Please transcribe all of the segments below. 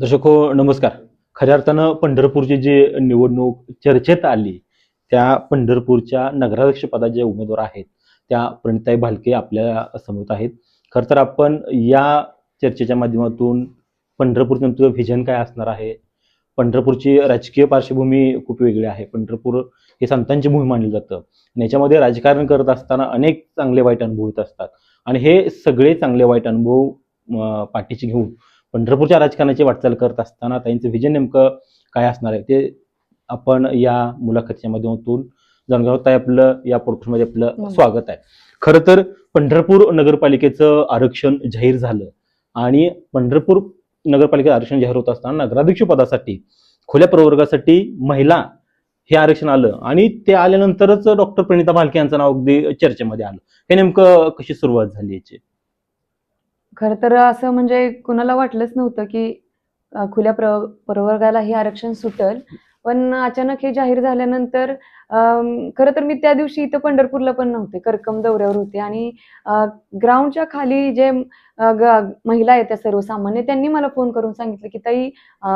दर्शक नमस्कार. खऱ्या अर्थानं पंढरपूरची जी निवडणूक चर्चेत आली त्या पंढरपूरच्या नगराध्यक्ष पदाचे उमेदवार आहेत त्या प्रणिताई भालके आपल्यासमोर आहेत. खरं तर आपण या चर्चेच्या माध्यमातून पंढरपूरचं तुझं व्हिजन काय असणार आहे? पंढरपूरची राजकीय पार्श्वभूमी खूप वेगळी आहे. पंढरपूर हे संतांची भूमी मानली जातं. आणि याच्यामध्ये राजकारण करत असताना अनेक चांगले वाईट अनुभव येत असतात. आणि हे सगळे चांगले वाईट अनुभव अं, पाठीशी घेऊन पंढरपूरच्या राजकारणाची वाटचाल करत असताना त्यांचं व्हिजन नेमकं काय असणार आहे? ते आपण या मुलाखतीच्या माध्यमातून जाणून घेऊ ताई आपलं या पॉडकास्टमध्ये आपलं नमस्कार. स्वागत आहे. खरं तर पंढरपूर नगरपालिकेचं आरक्षण जाहीर झालं आणि पंढरपूर नगरपालिकेचं आरक्षण जाहीर होत असताना नगराध्यक्ष पदासाठी खुल्या प्रवर्गासाठी महिला हे आरक्षण आलं आणि ते आल्यानंतरच डॉक्टर प्रणिता भालके यांचं नाव अगदी चर्चेमध्ये आलं. हे नेमकं कशी सुरुवात झाली याची? खर तर असं म्हणजे कुणाला वाटलंच नव्हतं की अ, खुल्या प्र प्रवर्गाला हे आरक्षण सुटल. पण अचानक हे जाहीर झाल्यानंतर अम, खरं तर मी त्या दिवशी इथं पंढरपूरला पण नव्हते. करकम दौऱ्यावर होते. आणि अ, ग्राउंडच्या खाली जे अ, ग- महिला आहेत त्या सर्वसामान्य त्यांनी मला फोन करून सांगितलं की ताई अ,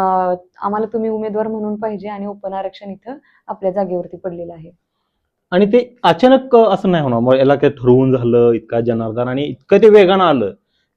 आम्हाला तुम्ही उमेदवार म्हणून पाहिजे आणि ओपन आरक्षण इथं आपल्या जागेवरती पडलेलं आहे. आणि ते अचानक असं नाही होणार. मग याला काय ठरवून झालं इतका जनार्दन आणि इतकं ते वेगानं आलं.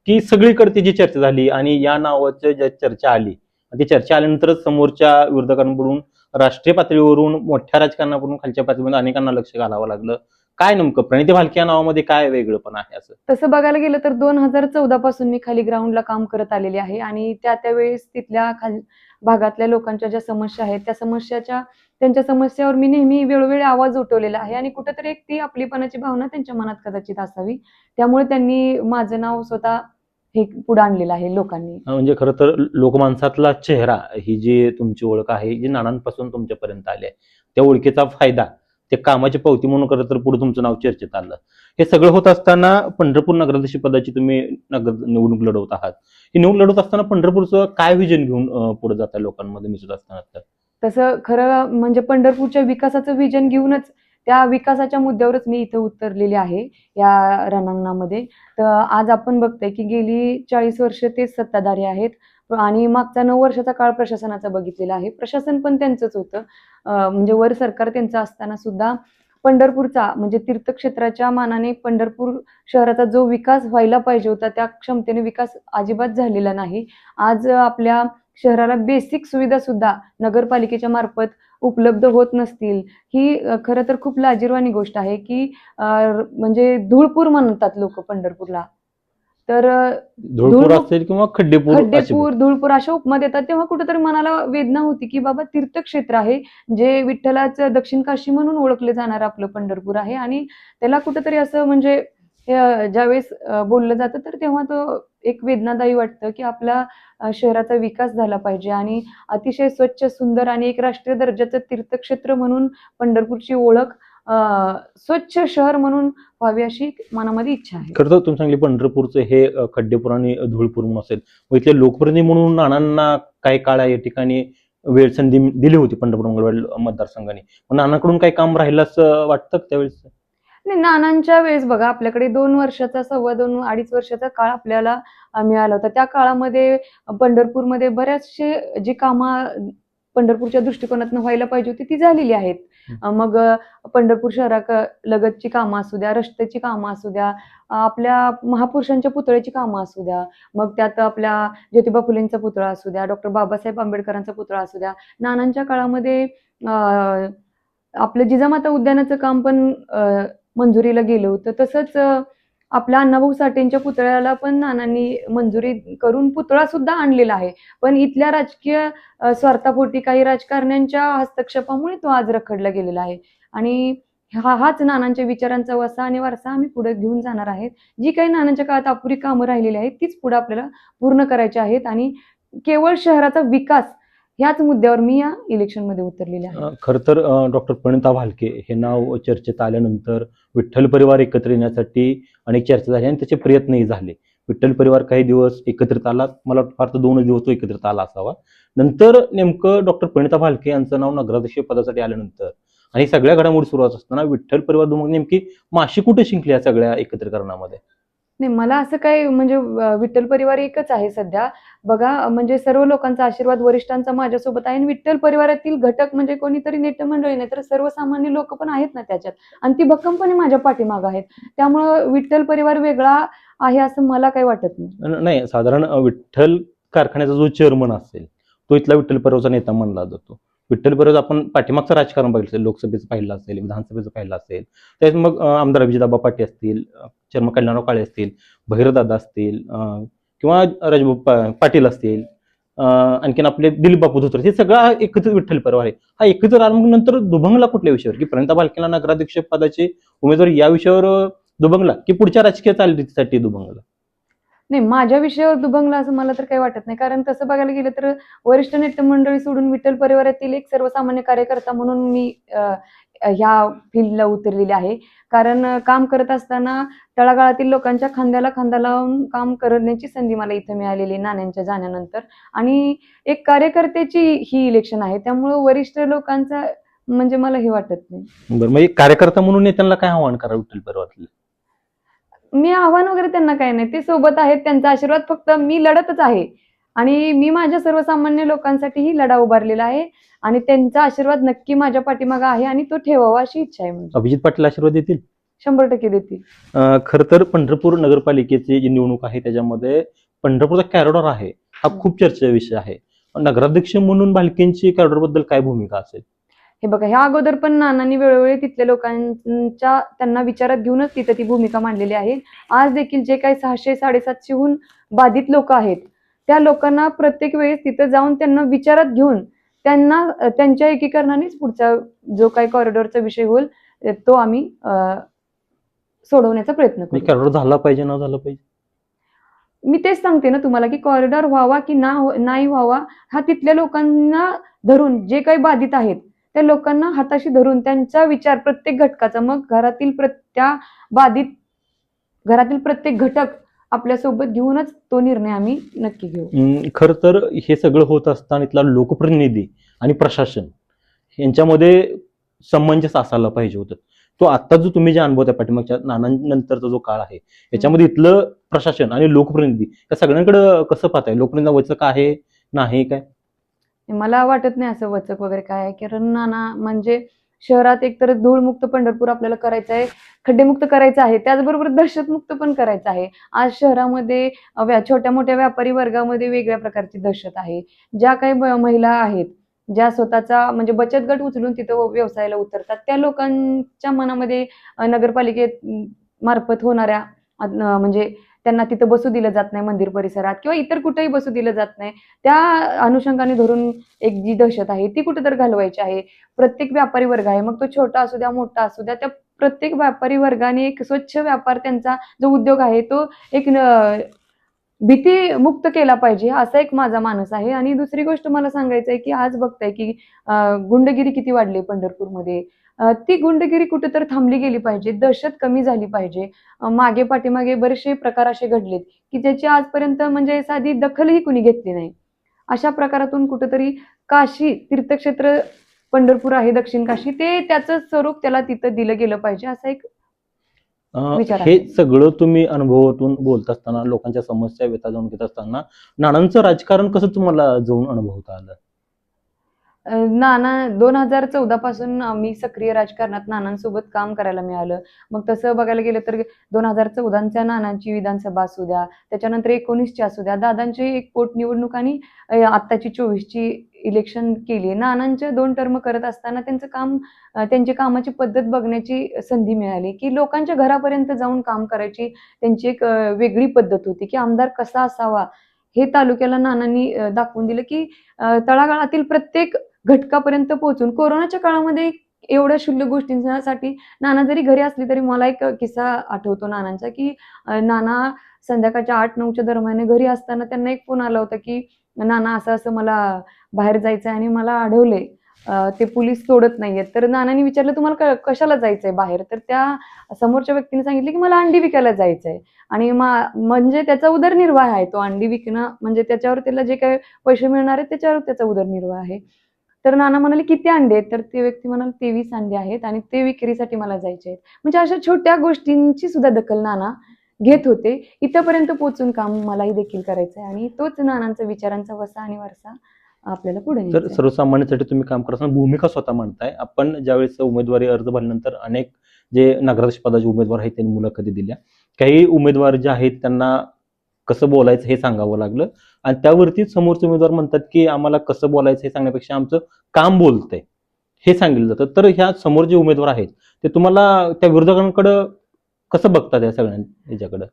की सगळीकडे त्याची चर्चा झाली आणि या नावाची ज्या चर्चा आली ती चर्चा आल्यानंतरच समोरच्या विरोधकांकडून राष्ट्रीय पातळीवरून मोठ्या राजकारणाकडून खालच्या पातळीवरून अनेकांना लक्ष घालावं लागलं. काय नेमकं? प्रणिती भालके या नावामध्ये काय वेगळं पण आहे असं? तसं बघायला गेलं तर दोन हजार चौदा पासून मी खाली ग्राउंडला काम करत आलेले आहे आणि त्या त्यावेळेस तिथल्या खाल भागातल्या लोकांच्या ज्या समस्या आहेत त्या समस्याच्या त्यांच्या समस्यावर मी नेहमी वेळोवेळी आवाज उठवलेला आहे आणि कुठेतरी एक ती आपलीपणाची भावना त्यांच्या मनात कदाचित असावी. त्यामुळे त्यांनी माझं नाव स्वतः हे पुढे आणलेलं आहे लोकांनी. म्हणजे खरं तर लोकमानसातला चेहरा ही जी तुमची ओळख आहे जी नानांपासून तुमच्यापर्यंत आली आहे त्या ओळखीचा फायदा ते कामाची पावती म्हणून खरं तर पुढे तुमचं नाव चर्चेत आलं. हे सगळं होत असताना पंढरपूर नगराध्यक्ष पदाची तुम्ही नगर निवडणूक लढवत आहात. ही निवडणूक लढवत असताना पंढरपूरचं काय विजन घेऊन पुढे जात आहे लोकांमध्ये मिसळत असताना तर? तसं खरं म्हणजे पंढरपूरच्या विकासाचं विजन घेऊनच त्या विकासाच्या मुद्द्यावरच मी इथं उतरलेली आहे या रणांगणामध्ये. तर आज आपण बघतोय की गेली चाळीस वर्ष ते सत्ताधारी आहेत. आणि मागचा नऊ वर्षाचा काळ प्रशासनाचा बघितलेला आहे. प्रशासन पण त्यांचंच होतं. म्हणजे वर सरकार त्यांचं असताना सुद्धा पंढरपूरचा म्हणजे तीर्थक्षेत्राच्या मानाने पंढरपूर शहराचा जो विकास व्हायला पाहिजे होता त्या क्षमतेने विकास अजिबात झालेला नाही. आज आपल्या शहराला बेसिक सुविधा सुद्धा नगरपालिकेच्या मार्फत उपलब्ध होत नसतील. ही खरं तर खूप लाजिरवाणी गोष्ट आहे की म्हणजे धूळपूर म्हणतात लोक पंढरपूरला. तर धुळपूर असेल किंवा खड्डेपूर अशी खड्डेपूर धुळपूर अशा उपमा देतात तेव्हा कुठेतरी मनाला वेदना होती की बाबा तीर्थक्षेत्र आहे जे विठ्ठलाचं दक्षिण काशी म्हणून ओळखले जाणार आपलं पंढरपूर आहे आणि त्याला कुठेतरी असं म्हणजे ज्यावेळेस बोललं जातं तर तेव्हा तो एक वेदनादायी वाटतं की आपला शहराचा विकास झाला पाहिजे आणि अतिशय स्वच्छ सुंदर आणि एक राष्ट्रीय दर्जाचं तीर्थक्षेत्र म्हणून पंढरपूरची ओळख स्वच्छ शहर म्हणून व्हावी अशी मनामध्ये इच्छा आहे. खरं तर तुम्ही सांगली पंढरपूरचं हे खड्डेपूर आणि धुळपूर म्हणून असेल. व इथले लोकप्रतिनिधी म्हणून नानांना काही काळ या ठिकाणी वेळ संधी दिली होती पंढरपूर मंगळवार मतदारसंघाने? नानाकडून काही काम राहिलं असं वाटतं त्यावेळेस? नाही नानांच्या वेळेस बघा आपल्याकडे दोन वर्षाचा सव्वा दोन अडीच वर्षाचा काळ आपल्याला मिळाला होता. त्या काळामध्ये पंढरपूरमध्ये बऱ्याचशे जी कामं पंढरपूरच्या दृष्टिकोनातून व्हायला पाहिजे होती ती झालेली आहेत. मग पंढरपूर शहराक लगतची कामं असू द्या रस्त्याची कामं असू द्या आपल्या महापुरुषांच्या पुतळ्याची कामं असू द्या मग त्यात आपल्या ज्योतिबा फुलेंचा पुतळा असू द्या डॉक्टर बाबासाहेब आंबेडकरांचा पुतळा असू द्या. नानांच्या काळामध्ये आपलं जिजामाता उद्यानाचं काम पण मंजुरीला गेलं होतं. तसंच आपल्या अण्णाभाऊ साठेंच्या पुतळ्याला पण नानांनी मंजुरी करून पुतळा सुद्धा आणलेला आहे. पण इथल्या राजकीय स्वार्थापोटी काही राजकारण्यांच्या हस्तक्षेपामुळे तो आज रखडला गेलेला आहे. आणि हा हाच नानांच्या विचारांचा वसा आणि वारसा आम्ही पुढे घेऊन जाणार आहेत. जी काही नानांच्या काळात अपुरी कामं राहिलेली आहेत तीच पुढे आपल्याला पूर्ण करायची आहेत. आणि केवळ शहराचा विकास ह्याच मुद्द्यावर मी या इलेक्शनमध्ये उतरलेले आहे. खर खरं तर डॉक्टर प्रणिता भालके हे नाव चर्चेत आल्यानंतर विठ्ठल परिवार एकत्र येण्यासाठी अनेक चर्चा झाली आणि त्याचे प्रयत्नही झाले. विठ्ठल परिवार काही दिवस एकत्रित आला मला फार तर दोनच दिवस तो एकत्रित आला असावा. नंतर नेमकं डॉक्टर प्रणिता भालके यांचं नाव नगराध्यक्ष पदासाठी आल्यानंतर आणि सगळ्या घडामोडी सुरुवात असताना विठ्ठल परिवार नेमकी माशी कुठे शिंकली या सगळ्या एकत्रीकरणामध्ये? नाही मला असं काही म्हणजे विठ्ठल परिवार एकच आहे सध्या. बघा म्हणजे सर्व लोकांचा आशीर्वाद वरिष्ठांचा माझ्यासोबत आहे आणि विठ्ठल परिवारातील घटक म्हणजे कोणीतरी नेतमंडळी नाही तर सर्वसामान्य लोक पण आहेत ना त्याच्यात. आणि ती भक्कमपणे माझ्या पाठीमागं आहेत. त्यामुळं विठ्ठल परिवार वेगळा आहे असं मला काही वाटत नाही. नाही साधारण विठ्ठल कारखान्याचा जो चेअरमन असेल तो इथला विठ्ठल परवचा नेता मानला जातो. विठ्ठल परव आपण पाठीमागचं राजकारण बघितलं असेल लोकसभेचं पाहिलं असेल विधानसभेचं पाहिलं असेल त्यात मग आमदार अभिजिताबा पाटील असतील चर्म कल्याणराव काळे असतील भैरदादा असतील किंवा राजभाऊ पाटील असतील आणखीन आपले दिलीप बापू धोत्रे हे सगळं हा एकत्रित विठ्ठल पर्व आहे. हा एकत्रित आला मग नंतर दुभंगला कुठल्या विषयावर? की प्रणिता बालकेला नगराध्यक्ष पदाचे उमेदवार या विषयावर दुभंगला? की पुढच्या राजकीय चालनीसाठी दुभंगला? नाही माझ्या विषयावर दुभंगला असं मला तर काही वाटत नाही. कारण तसं बघायला गेलं तर वरिष्ठ नेते मंडळी सोडून विठ्ठल परिवारातील एक सर्वसामान्य कार्यकर्ता म्हणून मी ह्या फील्डला उतरलेली आहे. कारण काम करत असताना तळागाळातील लोकांच्या खांद्याला खांदा लावून काम करण्याची संधी मला इथं मिळालेली आहे नाण्यांच्या जाण्यानंतर. आणि एक कार्यकर्त्याची ही इलेक्शन आहे. त्यामुळं वरिष्ठ लोकांचा म्हणजे मला हे वाटत नाही. बरं मग एक कार्यकर्ता म्हणून नेत्यांना काय आव्हान करा विठ्ठल पर्वातलं मी आव्हान वगैरे त्यांना काही नाही. ते सोबत आहेत त्यांचा आशीर्वाद फक्त मी लढतच आहे. आणि मी माझ्या सर्वसामान्य लोकांसाठीही लढा उभारलेला आहे आणि त्यांचा आशीर्वाद नक्की माझ्या पाठीमागा आहे आणि तो ठेवावा अशी इच्छा आहे म्हणजे अभिजित पाटील आशीर्वाद देतील? शंभर टक्के देतील. खरं तर पंढरपूर नगरपालिकेची जी निवडणूक आहे त्याच्यामध्ये पंढरपूरचा कॅरिडॉर आहे. हा खूप चर्चेचा विषय आहे. नगराध्यक्ष म्हणून भालकेंची कॅरिडॉरबद्दल काय भूमिका असेल? हे बघा ह्या अगोदर पण नानांनी वेळोवेळी तिथल्या लोकांच्या त्यांना विचारात घेऊनच तिथं ती भूमिका मांडलेली आहे. आज देखील जे काही सहाशे साडेसातशेहून बाधित लोक आहेत त्या लोकांना प्रत्येक वेळेस तिथं जाऊन त्यांना विचारात घेऊन त्यांना त्यांच्या एकीकरणानेच पुढचा जो काही कॉरिडॉरचा विषय होईल तो आम्ही सोडवण्याचा प्रयत्न करू. कॅरिडॉर झाला पाहिजे न झाला पाहिजे? मी तेच सांगते ना तुम्हाला की कॉरिडॉर व्हावा की ना नाही व्हावा हा तिथल्या लोकांना धरून जे काही बाधित आहेत त्या लोकांना हाताशी धरून त्यांचा विचार प्रत्येक घटकाचा मग घरातील त्या बाधित घरातील प्रत्येक घटक आपल्यासोबत घेऊनच तो निर्णय आम्ही नक्की घेऊ. खरं तर हे सगळं होत असताना इथला लोकप्रतिनिधी आणि प्रशासन यांच्यामध्ये समंजस असायला पाहिजे होतं. तो आता जो तुम्ही जे अनुभव त्या पाठीमागच्या नानांनंतरचा जो काळ आहे याच्यामध्ये इथलं प्रशासन आणि लोकप्रतिनिधी या सगळ्यांकडे कसं पाहताय? लोकप्रतिनिधी वचक आहे? नाही काय? मला वाटत नाही असं वचक वगैरे काय आहे. कारण नाना म्हणजे शहरात एकतर धूळमुक्त पंढरपूर आपल्याला करायचं आहे खड्डेमुक्त करायचं आहे त्याचबरोबर दहशतमुक्त पण करायचं आहे. आज शहरामध्ये व्या- छोट्या मोठ्या व्यापारी वर्गामध्ये वेगळ्या प्रकारची दहशत आहे. ज्या काही महिला आहेत ज्या स्वतःचा म्हणजे बचत गट उचलून तिथं व्यवसायाला उतरतात त्या लोकांच्या मनामध्ये नगरपालिकेत मार्फत होणाऱ्या म्हणजे त्यांना तिथं बसू दिलं जात नाही मंदिर परिसरात किंवा इतर कुठेही बसू दिलं जात नाही. त्या अनुषंगाने धरून एक जी दहशत आहे ती कुठे तर घालवायची आहे. प्रत्येक व्यापारी वर्ग आहे. मग तो छोटा असू द्या मोठा असू द्या त्या प्रत्येक व्यापारी वर्गाने एक स्वच्छ व्यापार त्यांचा जो उद्योग आहे तो एक भीती मुक्त केला पाहिजे असा एक माझा मानस आहे. आणि दुसरी गोष्ट मला सांगायचं आहे की आज बघताय की गुंडगिरी किती वाढली पंढरपूरमध्ये. ती गुंडगिरी कुठेतर थांबली गेली पाहिजे दहशत कमी झाली पाहिजे. मागे पाठीमागे बरेचसे प्रकार असे घडलेत की ज्याची आजपर्यंत म्हणजे साधी दखलही कुणी घेतली नाही. अशा प्रकारातून कुठेतरी काशी तीर्थक्षेत्र पंढरपूर आहे दक्षिण काशी ते त्याचं स्वरूप त्याला तिथं दिलं गेलं पाहिजे असा एक हे. सगळं तुम्ही अनुभवातून बोलत असताना लोकांच्या समस्या व्यथा जाणून घेत असताना नानांचं राजकारण कसं तुम्हाला जाऊन अनुभवता आलं? नाना दोन हजार चौदा पासून मी सक्रिय राजकारणात नानांसोबत काम करायला मिळालं. मग तसं बघायला गेलं तर दोन हजार चौदाच्या नानांची विधानसभा असू द्या त्याच्यानंतर एकोणीसची असू द्या दादांची एक पोटनिवडणूक आणि आत्ताची चोवीसची इलेक्शन केली नानांच्या दोन टर्म करत असताना त्यांचं काम त्यांची कामाची पद्धत बघण्याची संधी मिळाली की लोकांच्या घरापर्यंत जाऊन काम करायची त्यांची एक वेगळी पद्धत होती की आमदार कसा असावा हे तालुक्याला नानांनी दाखवून दिलं की तळागाळातील प्रत्येक घटकापर्यंत पोहोचून. कोरोनाच्या काळामध्ये एवढ्या क्षुल्लक गोष्टींसाठी नाना जरी घरी असली तरी मला एक किस्सा आठवतो नानांचा की नाना संध्याकाळच्या आठ नऊच्या दरम्यान घरी असताना त्यांना एक फोन आला होता की नाना असं असं मला बाहेर जायचं आहे आणि मला आढळले ते पोलीस सोडत नाहीयेत. तर नानांनी विचारलं तुम्हाला कशाला कशाला जायचंय बाहेर? तर त्या समोरच्या व्यक्तीने सांगितलं की मला अंडी विकायला जायचंय. आणि म्हणजे त्याचा उदरनिर्वाह आहे. तो अंडी विकणं म्हणजे त्याच्यावर त्याला जे काही पैसे मिळणार आहेत त्याच्यावर त्याचा उदरनिर्वाह आहे. तर नाना म्हणाले किती अंडे आहेत? तर ते व्यक्ती म्हणाले तेवीस अंडे आहेत आणि ते विक्रीसाठी मला जायचे आहेत. म्हणजे अशा छोट्या गोष्टींची सुद्धा दखल नाना घेत होते. इथंपर्यंत पोहोचून काम मलाही देखील करायचं आहे आणि तोच नानांचा विचारांचा वसा आणि वारसा आपल्याला पुढे तर. सर्वसामान्यांसाठी तुम्ही काम करत असताना भूमिका स्वतः मांडताय. आपण ज्यावेळेस उमेदवारी अर्ज भरल्यानंतर अनेक जे नगराध्यक्ष पदाचे उमेदवार आहेत त्यांनी मुलाखती दिल्या. काही उमेदवार जे आहेत त्यांना कसं बोलायचं हे सांगावं लागलं. आणि त्यावरती समोरचे उमेदवार म्हणतात की आम्हाला कसं बोलायचं हे सांगण्यापेक्षा आमचं काम बोलतंय. हे सांगितलं जातं. तर ह्या समोर जे उमेदवार आहेत ते तुम्हाला त्या विरोधकांकडं कसं बघतात या सगळ्या याच्याकडं?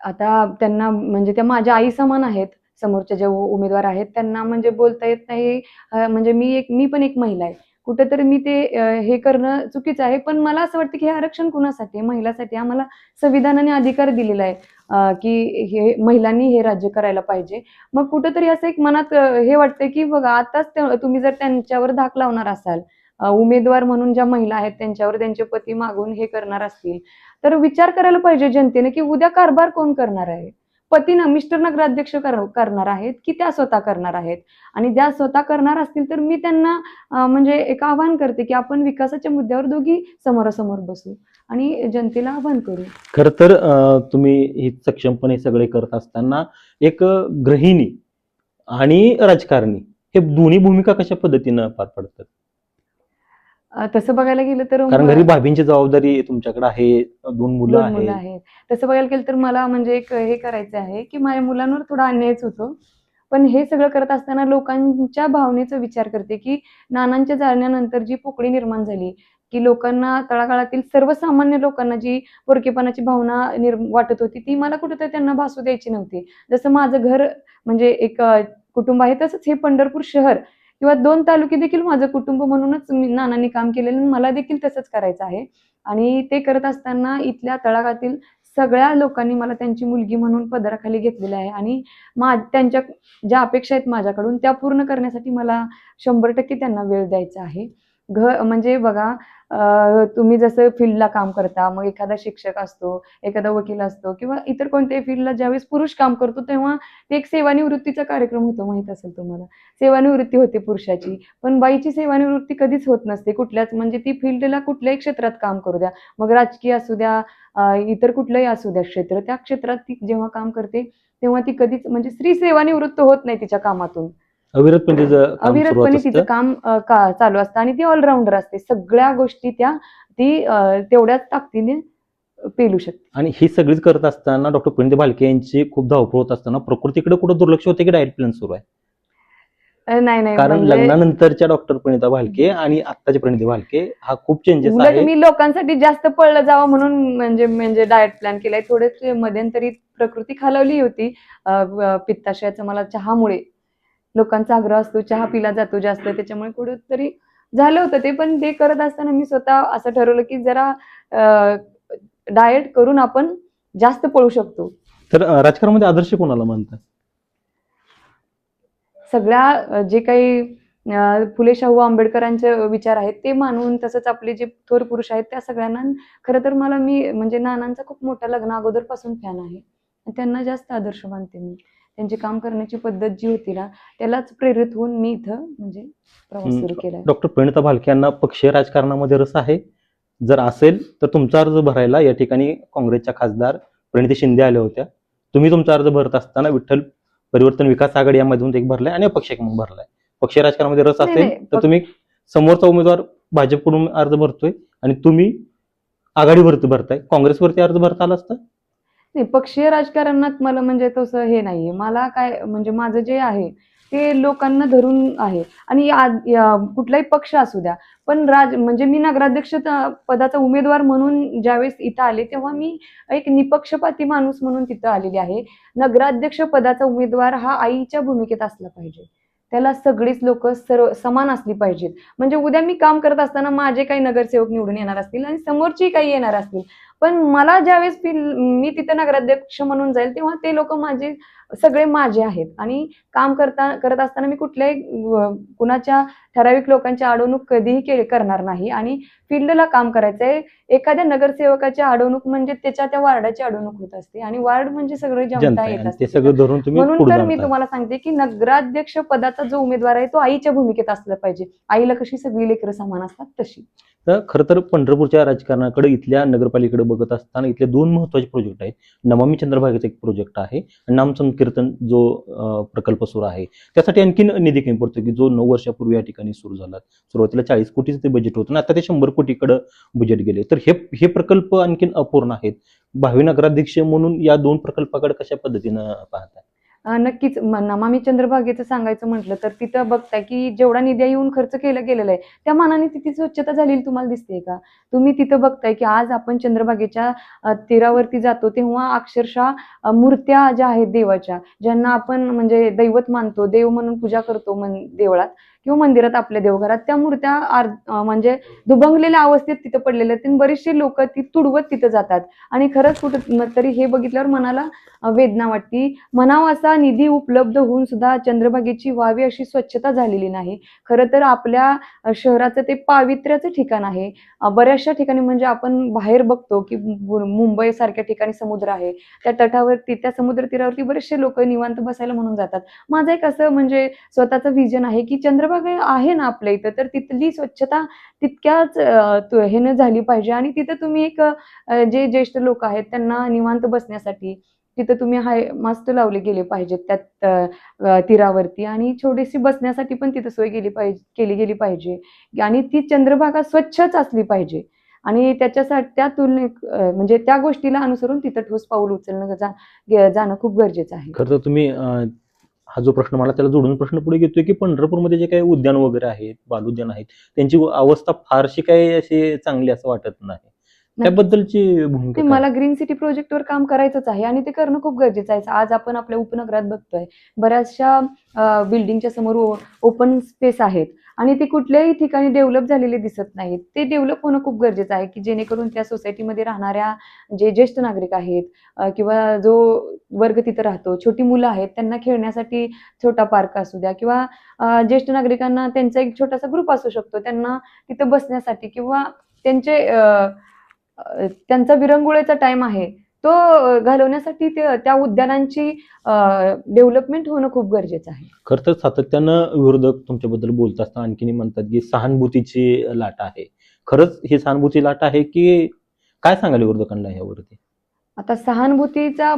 आता त्यांना म्हणजे त्या माझ्या आई समान आहेत. समोरच्या जे उमेदवार आहेत त्यांना म्हणजे बोलता येत नाही. म्हणजे मी एक मी पण एक महिला आहे. कुठेतरी मी ते हे करणं चुकीचं आहे. पण मला असं वाटतं की हे आरक्षण कुणासाठी महिलासाठी आम्हाला संविधानाने अधिकार दिलेला आहे की हे महिलांनी हे राज्य करायला पाहिजे. मग कुठंतरी असं एक मनात हे वाटतंय की बघा आताच तुम्ही जर त्यांच्यावर धाक लावणार असाल उमेदवार म्हणून ज्या महिला आहेत त्यांच्यावर त्यांचे पती मागून हे करणार असतील तर विचार करायला पाहिजे जनतेने की उद्या कारभार कोण करणार आहे? पतीनं मिस्टर नगराध्यक्ष कर- करणार आहेत की त्या स्वतः करणार आहेत? आणि ज्या स्वतः करणार असतील तर मी त्यांना म्हणजे एक आवाहन करते की आपण विकासाच्या मुद्द्यावर दोघी समोरासमोर बसू आणि जनतेला आवाहन करू. खर तर तुम्ही हे सक्षमपणे सगळे करत असताना एक गृहिणी आणि राजकारणी हे दोन्ही भूमिका कशा पद्धतीनं पार पडतात? तसं बघायला गेलं तर कारण घरी भाभींची जबाबदारी तुमच्याकडे आहे दोन मुलं मुलं आहेत. तसं बघायला गेलं तर मला म्हणजे एक हे करायचं आहे की माझ्या मुलांवर थोडा अन्यायच होतो. पण हे सगळं करत असताना लोकांच्या भावनेचा विचार करते की नानांच्या जाळण्यानंतर जी पोकळी निर्माण झाली की लोकांना तळागाळातील सर्वसामान्य लोकांना जी पोरकेपणाची भावना निर् वाटत होती ती मला कुठेतरी त्यांना भासू द्यायची नव्हती. जसं माझं घर म्हणजे एक कुटुंब आहे तसंच हे पंढरपूर शहर किंवा दोन तालुके देखील माझं कुटुंब म्हणूनच मी नानांनी काम केलेलं मला देखील तसंच करायचं आहे. आणि ते करत असताना इथल्या तळागातील सगळ्या लोकांनी मला त्यांची मुलगी म्हणून पदराखाली घेतलेली आहे. आणि मा त्यांच्या ज्या अपेक्षा आहेत माझ्याकडून त्या पूर्ण करण्यासाठी मला शंभर टक्के त्यांना वेळ द्यायचा आहे. घर म्हणजे बघा तुम्ही जसं फील्डला काम करता मग एखादा शिक्षक असतो एखादा वकील असतो किंवा इतर कोणत्याही फील्डला ज्यावेळेस पुरुष काम करतो तेव्हा ते एक सेवानिवृत्तीचा कार्यक्रम होतो माहीत असेल तुम्हाला. सेवानिवृत्ती होते पुरुषाची पण बाईची सेवानिवृत्ती कधीच होत नसते कुठल्याच म्हणजे ती फील्डला कुठल्याही क्षेत्रात काम करू द्या. मग राजकीय असू द्या इतर कुठलंही असू द्या क्षेत्र त्या क्षेत्रात ती जेव्हा काम करते तेव्हा ती कधीच म्हणजे स्त्री सेवानिवृत्त होत नाही तिच्या कामातून. अविरतपणे तिचं काम अविरतपणे तिचं असतं. काम अं, का चालू असतं. आणि ती ऑलराऊंडर असते. सगळ्या गोष्टी त्या ती अं, तेवढ्याच ताकदीने पेलू शकते. आणि ही सगळीच करत असताना डॉक्टर प्रणिती भालके यांची खूप धावपळ होत असताना प्रकृतीकडे कुठं दुर्लक्ष होते की डायट प्लॅन सुरू आहे? अं, नाही नाही. कारण म्हणजे लग्नानंतरच्या डॉक्टर प्रणिता भालके आणि आत्ताची प्रणिती भालके हा खूप चेंजेस उलट आहे. मी लोकांसाठी जास्त पळलं जावं म्हणून म्हणजे म्हणजे डाएट प्लॅन केलाय. थोडे मध्यंतरी प्रकृती खालावली होती. अं, पित्ताशयाचं मला चहामुळे लोकांचा आग्रह असतो चहा पिला जातो जास्त त्याच्यामुळे कुठेतरी झालं होतं ते पण ते करत असताना मी स्वतः असं ठरवलं की जरा डाएट करून आपण जास्त पळू शकतो. तर राजकारणामध्ये आदर्श कोणाला मानतात सगळ्या जे काही फुले शाहू आंबेडकरांचे विचार आहेत ते मानून तसंच आपले जे थोर पुरुष आहेत त्या सगळ्यांना खरं तर मला मी म्हणजे नानांचा खूप मोठा लग्न अगोदरपासून फॅन आहे. त्यांना जास्त आदर्श मानते मी. त्यांची काम करण्याची पद्धत जी होती ना त्यालाच प्रेरित होऊन मी इथं म्हणजे प्रवास. सुरू केला डॉक्टर प्रणिता भालके यांना पक्षीय राजकारणामध्ये रस आहे. जर असेल तर तुमचा अर्ज भरायला या ठिकाणी काँग्रेसच्या खासदार प्रणिती शिंदे आल्या होत्या. तुम्ही तुमचा अर्ज भरत असताना विठ्ठल परिवर्तन विकास आघाडी यामधून एक भरलाय आणि अपक्ष एक म्हणून भरलाय. पक्षीय राजकारणामध्ये रस असेल तर तुम्ही समोरचा उमेदवार भाजपकडून अर्ज भरतोय आणि तुम्ही आघाडीवरती भरताय. काँग्रेसवरती अर्ज भरता आला असता? नाही पक्षीय राजकारणात मला म्हणजे तसं हे नाहीये. मला काय म्हणजे माझं जे आहे ते लोकांना धरून आहे. आणि कुठलाही पक्ष असू द्या पण राज म्हणजे मी नगराध्यक्ष पदाचा उमेदवार म्हणून ज्यावेळेस इथं आले तेव्हा मी एक निपक्षपाती माणूस म्हणून तिथं आलेली आहे. नगराध्यक्ष पदाचा उमेदवार हा आईच्या भूमिकेत असला पाहिजे. त्याला सगळीच लोक सर्व समान असली पाहिजेत. म्हणजे उद्या मी काम करत असताना माझे काही नगरसेवक निवडून येणार असतील आणि समोरची काही येणार असतील. पण मला ज्यावेळेस फील मी तिथे नगराध्यक्ष म्हणून जाईल तेव्हा ते लोक माझे सगळे माझे आहेत. आणि काम करता करत असताना मी कुठल्याही कुणाच्या ठराविक लोकांची अडवणूक कधीही के करणार नाही. आणि फील्डला काम करायचं आहे एखाद्या नगरसेवकाची अडवणूक म्हणजे त्याच्या त्या वार्डाची अडवणूक होत असते. आणि वार्ड म्हणजे सगळे जनता येत असते. म्हणून तर मी. तुम्हाला सांगते की नगराध्यक्ष पदाचा जो उमेदवार आहे तो आईच्या भूमिकेत असला पाहिजे. आईला कशी सगळी लेकरं समान असतात तशी. तर खरं तर पंढरपूरच्या राजकारणाकडे इथल्या नगरपालिकेकडे बघत असताना इथले दोन महत्त्वाचे प्रोजेक्ट आहेत. नमामी चंद्रभागेचा एक प्रोजेक्ट आहे. आणि नाम कीर्तन जो प्रकल्प सुरू आहे त्यासाठी आणखीन निधी कमी पडतो की जो नऊ वर्षापूर्वी या ठिकाणी सुरू झाला. सुरुवातीला चाळीस कोटीचं ते बजेट होतं आणि आता ते शंभर कोटीकडे बजेट गेले तर हे हे प्रकल्प आणखीन अपूर्ण आहेत. भावी नगराध्यक्ष म्हणून या दोन प्रकल्पाकडे कशा पद्धतीनं पाहताय? नक्कीच. नमामी चंद्रभागेचं सांगायचं म्हटलं तर तिथं बघताय की जेवढा निधी येऊन खर्च केला गेलेला आहे. त्या मानाने तिथे स्वच्छता झालेली तुम्हाला दिसते का? तुम्ही तिथं बघताय की आज आपण चंद्रभागेच्या तीरावरती जातो तेव्हा अक्षरशः मूर्त्या ज्या आहेत देवाच्या ज्यांना आपण म्हणजे दैवत मानतो देव म्हणून पूजा करतो मन देवळात किंवा मंदिरात आपल्या देवघरात. त्या मूर्त्या म्हणजे दुभंगलेल्या अवस्थेत तिथं पडलेल्या आहेत. बरेचसे लोक ती तुडवत तिथं जातात. आणि खरंच कुठं तरी हे बघितल्यावर मनाला वेदना वाटती. म्हणावा असा निधी उपलब्ध होऊन सुद्धा चंद्रभागेची व्हावी अशी स्वच्छता झालेली नाही. खरं तर आपल्या शहराचं ते पावित्र्याचं ठिकाण आहे. बऱ्याचशा ठिकाणी म्हणजे आपण बाहेर बघतो की मुंबई सारख्या ठिकाणी समुद्र आहे. त्या तटावरती त्या समुद्र तीरावरती बरेचसे लोक निवांत बसायला म्हणून जातात. माझं एक असं म्हणजे स्वतःचं विजन आहे की चंद्र चंद्रभागा आहे ना आपल्या इथं तर तिथली स्वच्छता तितक्याच हेनं ह्यानं झाली पाहिजे. आणि तिथं तुम्ही एक जे ज्येष्ठ लोक आहेत त्यांना निवांत बसण्यासाठी तिथं तुम्ही हाय मस्त लावले गेले पाहिजेत त्यात तीरावरती. आणि छोटीशी बसण्यासाठी पण तिथं सोय गेली पाहिजे केली गेली पाहिजे. आणि ती चंद्रभागा स्वच्छच असली पाहिजे. आणि त्याच्यासाठी त्या तुलनेत म्हणजे त्या गोष्टीला अनुसरून तिथं ठोस पाऊल उचलणं जाणं खूप गरजेचं आहे. खरं तर तुम्ही हा जो प्रश्न मला त्याला जोडून प्रश्न पुढे घेतोय की पंढरपूरमध्ये जे काही उद्यान वगैरे आहेत बालउद्यान आहेत त्यांची अवस्था फारशी काही अशी चांगली असं वाटत नाही. त्याबद्दलची भूमिका? मला ग्रीन सिटी प्रोजेक्टवर काम करायचंच आहे आणि ते करणं खूप गरजेचं आहे. आज आपण आपल्या उपनगरात बघतोय बऱ्याचशा बिल्डिंगच्या समोर ओपन स्पेस आहेत आणि ते कुठल्याही ठिकाणी डेव्हलप झालेले दिसत नाहीत. ते डेव्हलप होणं खूप गरजेचं आहे की जेणेकरून त्या सोसायटीमध्ये राहणाऱ्या जे ज्येष्ठ नागरिक आहेत किंवा जो वर्ग तिथं राहतो छोटी मुलं आहेत त्यांना खेळण्यासाठी छोटा पार्क असू द्या किंवा ज्येष्ठ नागरिकांना त्यांचा एक छोटासा ग्रुप असू शकतो. त्यांना तिथं बसण्यासाठी किंवा त्यांचे त्यांचा विरंगुळेचा टाइम आहे. तो घालवण्यासाठी ते त्या उद्यानांची डेव्हलपमेंट होणं खूप गरजेचं आहे. खरं तर सातत्यानं विरोधक तुमच्याबद्दल बोलत असताना आणखीन म्हणतात की सहानुभूतीची लाट आहे. खरंच ही सहानुभूती लाट आहे की काय सांगाल विरोधकांना यावरती? आता सहानुभूतीचा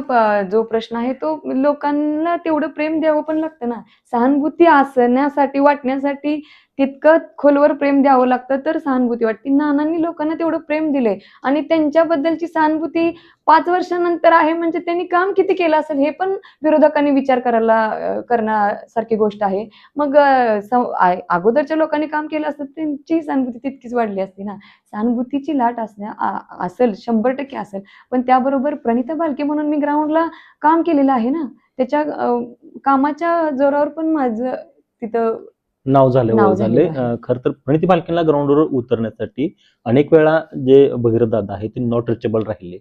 जो प्रश्न आहे तो लोकांना तेवढं प्रेम द्यावं पण लागतं ना. सहानुभूती असण्यासाठी वाटण्यासाठी तितकं खोलवर प्रेम द्यावं लागतं तर सहानुभूती वाटते. नानांनी लोकांना तेवढं प्रेम दिलंय. आणि त्यांच्याबद्दलची सहानुभूती पाच वर्षानंतर आहे म्हणजे त्यांनी काम किती केलं असेल हे पण विरोधकांनी विचार करायला करण्यासारखी गोष्ट आहे. मग अगोदरच्या लोकांनी काम केलं असतं त्यांची सहानुभूती तितकीच वाढली असती ना. सहानुभूतीची लाट असण्या असेल शंभर टक्के असेल. पण त्याबरोबर प्रणिता बालके म्हणून मी ग्राउंडला काम केलेलं आहे ना. त्याच्या कामाच्या जोरावर पण माझं तिथं नाव झालं नाव झाले. खरं तर प्रणिती पालकेंना ग्राउंडवर उतरण्यासाठी अनेक वेळा जे भगीरथ दादा आहे ते नॉट रिचेबल राहिले.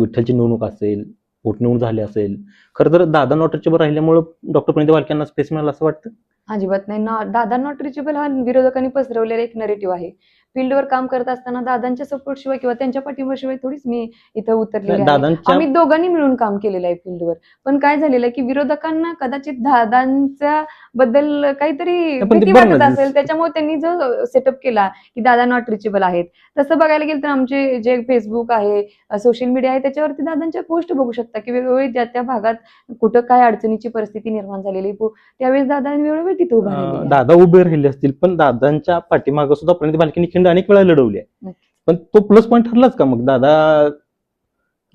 विठ्ठलची निवडणूक असेल पोटनिवडणूक झाली असेल. खरं तर दादा नॉट रिचेबल राहिल्यामुळे डॉक्टर प्रणिती पालकेंना स्पेस मिळाला असं वाटतं? अजिबात नाही. दादा नॉट रिचेबल हा विरोधकांनी पसरवलेला एक नरेटिव्ह आहे. फील्डवर काम करत असताना दादांच्या सपोर्ट शिवाय किंवा त्यांच्या पाठिंबाशिवाय थोडीच मी इथं उतरलेली आहे. दादांच्या आम्ही दोघांनी मिळून काम केलेलं आहे फील्डवर. पण काय झालेलं आहे की विरोधकांना कदाचित दादांच्या बद्दल काहीतरी भीती वाटत असेल. त्याच्यामुळे त्यांनी जो सेटअप केला की दादा नॉट रिचेबल आहेत. तसं बघायला गेलं तर आमचे जे फेसबुक आहे सोशल मीडिया आहे त्याच्यावरती दादांच्या पोस्ट बघू शकता की वेळोवेळी ज्या त्या भागात कुठं काय अडचणीची परिस्थिती निर्माण झालेली त्यावेळेस दादांनी वेळोवेळी तिथे उभा. दादा उभे राहिले असतील पण दादांच्या पाठीमागं सुद्धा प्रणिती पालकेंनी खिंड अनेक वेळा लढवली आहे. पण तो प्लस पॉईंट ठरलाच का मग? दादा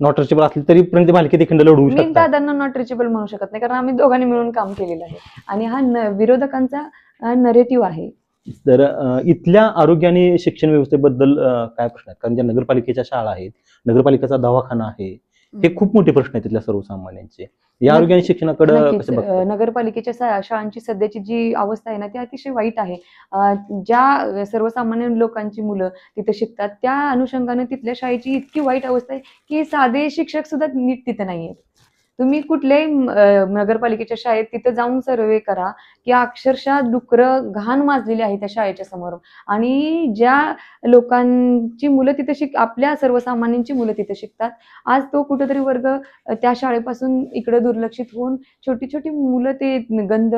नॉट रिचेबल असली तरी प्रणिती पालके ती खिंड लढवू मी शकतात. दादांना नॉट रिचेबल म्हणू शकत नाही कारण आम्ही दोघांनी मिळून काम केलेलं आहे. आणि हा न- विरोधकांचा नरेटिव्ह आहे. तर अं, इथल्या आरोग्य आणि शिक्षण व्यवस्थेबद्दल अं, काय प्रश्न आहेत? कारण ज्या नगरपालिकेच्या शाळा आहेत नगरपालिकेचा दवाखाना आहे हे खूप मोठे प्रश्न आहेत तिथल्या सर्वसामान्यांचे. या आरोग्य आणि शिक्षणाकडे कसं नगरपालिकेच्या शाळांची सध्याची जी अवस्था आहे ना ती अतिशय वाईट आहे. ज्या सर्वसामान्य लोकांची मुलं तिथे शिकतात त्या अनुषंगाने तिथल्या शाळेची इतकी वाईट अवस्था आहे की साधे शिक्षक सुद्धा नीट तिथे नाही आहेत तुम्ही कुठल्याही नगरपालिकेच्या शाळेत तिथं जाऊन सर्वे करा की अक्षरशः डुकरं घाण माजलेली आहे त्या शाळेच्या समोर. आणि ज्या लोकांची मुलं तिथे शिक आपल्या सर्वसामान्यांची मुलं तिथे शिकतात. आज तो कुठेतरी वर्ग त्या शाळेपासून इकडं दुर्लक्षित होऊन छोटी छोटी मुलं ते गंध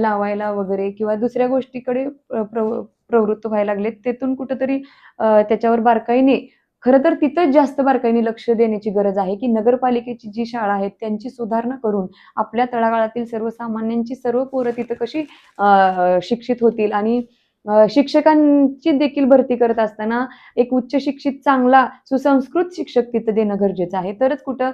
लावायला वगैरे किंवा दुसऱ्या गोष्टीकडे प्र- प्रव- प्रवृत्त व्हायला लागलेत तेथून कुठंतरी त्याच्यावर बारकाईने खरं तर तिथं जास्त बारकाईने लक्ष देण्याची गरज आहे की नगरपालिकेची जी शाळा आहेत त्यांची सुधारणा करून आपल्या तळागाळातील सर्वसामान्यांची सर्व पोरं तिथं कशी शिक्षित होतील आणि शिक्षकांची देखील भरती करत असताना एक उच्च शिक्षित चांगला सुसंस्कृत शिक्षक तिथं देणं गरजेचं आहे. तरच कुठं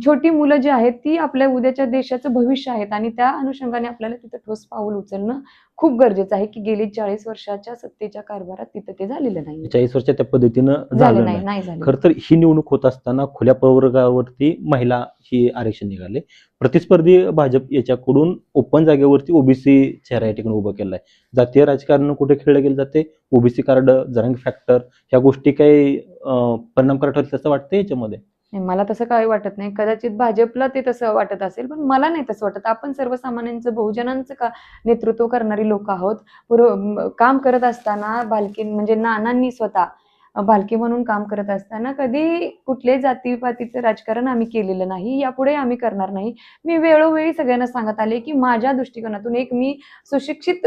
छोटी मुलं जी आहेत ती आपल्या उद्याच्या देशाचं भविष्य आहेत आणि त्या अनुषंगाने आपल्याला तिथं ठोस पाऊल उचलणं खूप गरजेचं आहे की गेली चाळीस वर्षाच्या सत्तेच्या कारभारात तिथं ते झालेलं नाही चाळीस वर्षात त्या पद्धतीनं झालं नाही नाही. नाही झालं. खरं तर ही निवडणूक होत असताना खुल्या प्रवर्गावरती महिला ही आरक्षण निघाले. प्रतिस्पर्धी भाजप याच्याकडून ओपन जागेवरती ओबीसी चेहरा या ठिकाणी उभं केलाय. जातीय राजकारण कुठे खेळलं गेलं जाते? ओबीसी कार्ड जरंग फॅक्टर ह्या गोष्टी काही परिणामकारक ठरतील असं वाटतं याच्यामध्ये? नाही, मला तसं काही वाटत नाही. कदाचित भाजपला ते तसं वाटत असेल पण मला नाही तसं वाटत. आपण सर्वसामान्यांचं बहुजनांचं का नेतृत्व करणारी लोक आहोत? पूर्व काम करत असताना बालकी म्हणजे नानांनी स्वतः भालकी म्हणून काम करत असताना कधी कुठल्याही जातीपातीचं राजकारण आम्ही केलेलं नाही यापुढे आम्ही करणार नाही. मी वेळोवेळी सगळ्यांना सांगत आले की माझ्या दृष्टिकोनातून एक मी सुशिक्षित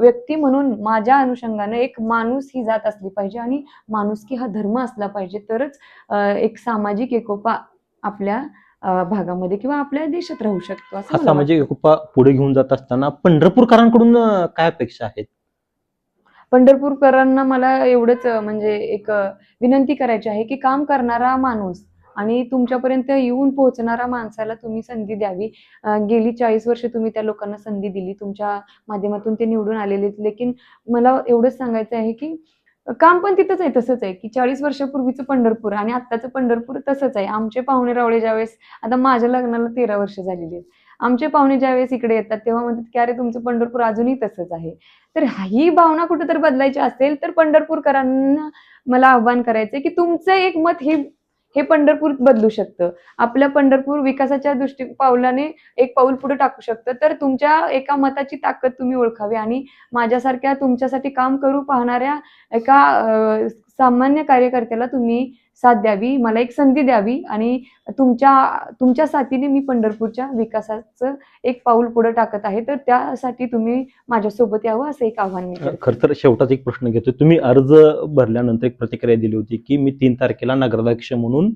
व्यक्ती म्हणून माझ्या अनुषंगानं एक माणूस ही जात असली पाहिजे आणि माणुसकी हा धर्म असला पाहिजे तरच एक सामाजिक एकोपा आपल्या भागामध्ये किंवा आपल्या देशात राहू शकतो सामाजिक एकोपा पुढे घेऊन जात असताना पंढरपूरकरांकडून काय अपेक्षा आहेत? पंढरपूरकरांना मला एवढंच म्हणजे एक विनंती करायची आहे की काम करणारा माणूस आणि तुमच्यापर्यंत येऊन पोहोचणारा माणसाला तुम्ही संधी द्यावी. गेली चाळीस वर्ष तुम्ही त्या लोकांना संधी दिली तुमच्या माध्यमातून ते निवडून आलेले आहेत. लेकिन मला एवढंच सांगायचं आहे की काम पण तिथंच आहे तसंच आहे की चाळीस वर्षापूर्वीचं पंढरपूर आणि आत्ताचं पंढरपूर तसंच आहे. आमचे पाहुणे रावळे ज्यावेळेस आता माझ्या लग्नाला तेरा वर्ष झालेली आहेत. आमचे पाहुणे ज्यावेळेस इकडे येतात तेव्हा म्हणतात की अरे तुमचं पंढरपूर अजूनही तसंच आहे. तर ही भावना कुठेतरी बदलायची असेल तर पंढरपूरकरांना मला आव्हान करायचंय की तुमचं एक मत हे हे पंढरपूर बदलू शकतं. आपल्या पंढरपूर विकासाच्या दृष्टी पावलाने एक पाऊल पुढे टाकू शकतं. तर तुमच्या एका मताची ताकद तुम्ही ओळखावी आणि माझ्यासारख्या तुमच्यासाठी काम करू पाहणाऱ्या एका सामान्य कार्यकर्त्याला तुम्ही साथ द्यावी मला एक संधी द्यावी आणि तुमच्या तुमच्या साथीने मी पंढरपूरच्या विकासाचं एक पाऊल पुढे टाकत आहे. तर त्यासाठी तुम्ही माझ्यासोबत यावं असं एक आव्हान खर तर शेवटाच एक प्रश्न घेतो तुम्ही अर्ज भरल्यानंतर एक प्रतिक्रिया दिली होती की मी तीन तारखेला नगराध्यक्ष म्हणून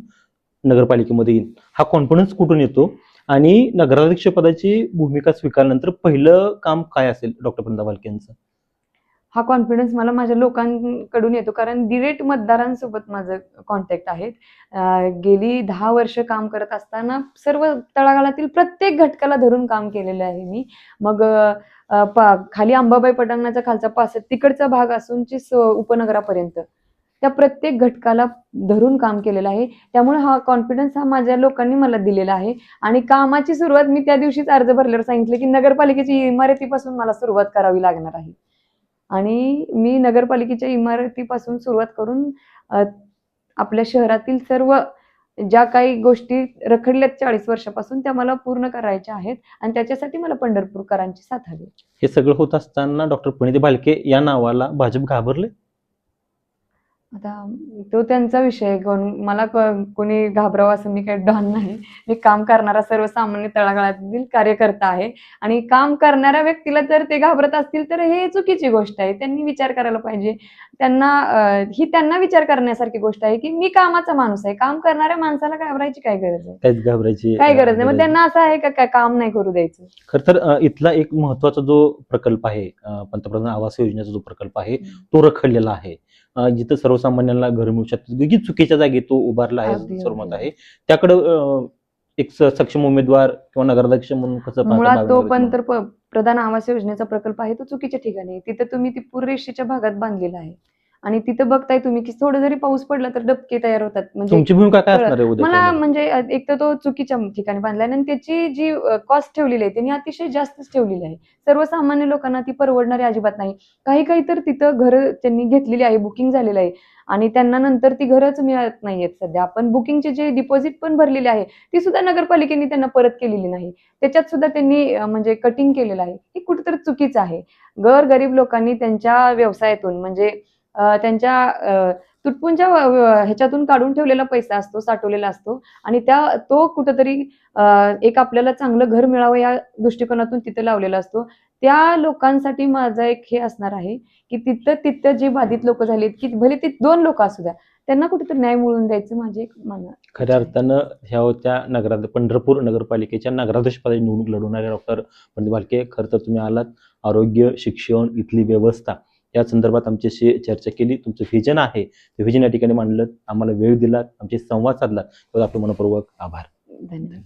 नगरपालिकेमध्ये येईन. हा कॉन्फिडन्स कुठून येतो? आणि नगराध्यक्ष पदाची भूमिका स्वीकारल्यानंतर पहिलं काम काय असेल डॉक्टर वृंदा भालके यांचं? हा कॉन्फिडन्स मला माझ्या लोकांकडून येतो. कारण डिरेक्ट मतदारांसोबत माझं कॉन्टॅक्ट आहेत. गेली दहा वर्ष काम करत असताना सर्व तळागाळातील प्रत्येक घटकाला धरून काम केलेलं आहे मी. मग पा- खाली अंबाबाई पटांगणाचा खालचा पास तिकडचा भाग असूनची स- उपनगरापर्यंत. त्या प्रत्येक घटकाला धरून काम केलेलं आहे. त्यामुळे हा कॉन्फिडन्स हा माझ्या लोकांनी मला दिलेला आहे. आणि कामाची सुरुवात मी त्या दिवशीच अर्ज भरल्यावर सांगितलं की नगरपालिकेची इमारतीपासून मला सुरुवात करावी लागणार आहे. आणि मी नगरपालिकेच्या इमारतीपासून सुरुवात करून आपल्या शहरातील सर्व ज्या काही गोष्टी रखडल्यात चाळीस वर्षापासून त्या मला पूर्ण करायच्या आहेत आणि त्याच्यासाठी मला पंढरपूरकरांची साथ हवी हे सगळं होत असताना डॉक्टर प्रणिती भालके या नावाला भाजप घाबरले? आता तो त्यांचा विषय मला कोणी घाबरावं असं मी काही डॉन नाही. मी काम करणारा सर्वसामान्य तळागाळातील कार्यकर्ता आहे. आणि काम करणाऱ्या व्यक्तीला जर ते घाबरत असतील तर हे चुकीची गोष्ट आहे. त्यांनी विचार करायला पाहिजे. त्यांना ही त्यांना विचार करण्यासारखी गोष्ट आहे की मी कामाचा माणूस आहे. काम करणाऱ्या माणसाला घाबरायची काय गरज आहे? घाबरायची काय गरज नाही. मग त्यांना असं आहे का काय काम नाही करू द्यायचं? खर तर इथला एक महत्त्वाचा जो प्रकल्प आहे पंतप्रधान आवास योजनेचा जो प्रकल्प आहे तो रखडलेला आहे. जिथं सर्वसामान्यांना घर मिळू शकतं. की चुकीच्या जागी तो उभारला आहे सर्व मत. आहे. त्याकडे एक सक्षम उमेदवार किंवा नगराध्यक्ष म्हणून कसं तो पण तर प्रधान आवास योजनेचा प्रकल्प आहे तो चुकीच्या ठिकाणी तिथं तुम्ही ती पूर्वेशीच्या भागात बांधलेला आहे. आणि तिथं बघताय तुम्ही की थोडं जरी पाऊस पडला तर डबके तयार होतात. म्हणजे तुमची भूमिका काय कळलं. असणार आहे उद्या मला? म्हणजे एक तर तो चुकीच्या ठिकाणी बांधलाय आणि त्याची जी कॉस्ट ठेवलेली आहे त्यांनी अतिशय जास्तच ठेवलेली आहे. सर्वसामान्य लोकांना ती परवडणारी अजिबात नाही. काही काही तर तिथं घर त्यांनी घेतलेली आहे बुकिंग झालेलं आहे. आणि त्यांना नंतर ती घरच मिळत नाहीयेत सध्या. आपण बुकिंगचे जे डिपॉझिट पण भरलेले आहे ती सुद्धा नगरपालिकेने त्यांना परत केलेली नाही. त्याच्यात सुद्धा त्यांनी म्हणजे कटिंग केलेलं आहे. हे कुठेतरी चुकीचं आहे. गर गरीब लोकांनी त्यांच्या व्यवसायातून म्हणजे त्यांच्या तुटपुंच्या ह्याच्यातून काढून ठेवलेला पैसा असतो साठवलेला असतो. आणि त्या तो कुठंतरी एक आपल्याला चांगलं घर मिळावं या दृष्टिकोनातून तिथे लावलेला असतो. त्या लोकांसाठी माझं एक हे असणार आहे की तिथं तिथं जे बाधित लोक झालेत की भले ते दोन लोक असू द्या त्यांना कुठेतरी न्याय मिळवून द्यायचं माझे एक मन खऱ्या अर्थानं ह्या होत्या नगरा पंढरपूर नगरपालिकेच्या नगराध्यक्षपदाची निवडणूक लढवणाऱ्या डॉक्टर पंडित भालके खरं तर तुम्ही आलात. आरोग्य शिक्षण इथली व्यवस्था. या संदर्भात आमच्याशी चर्चा केली. तुमचं व्हिजन आहे. ते व्हिजन या ठिकाणी मांडलं. आम्हाला वेळ दिला आमचे संवाद साधला आपलं मनपूर्वक आभार. धन्यवाद.